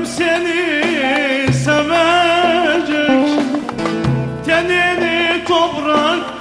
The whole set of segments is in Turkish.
Gönlüm seni sevecek. Tenini toprak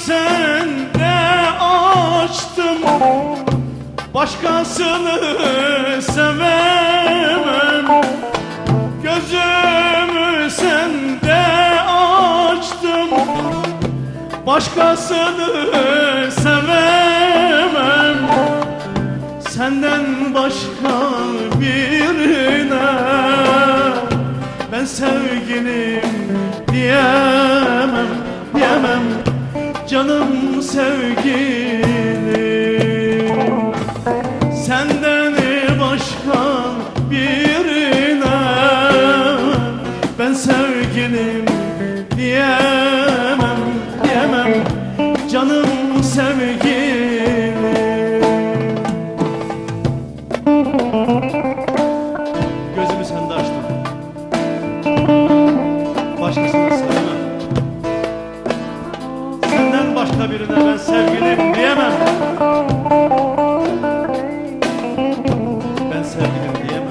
sende açtım. Başkasını sevemem. Gözümü sende açtım. Başkasını sevemem. Senden başka birine Ben sevgilim diyemem Diyemem canım sevgilim Senden başka birine Ben sevgilim diyemem Diyemem. Canım birine ben sevgilim diyemem. Ben sevgilim diyemem.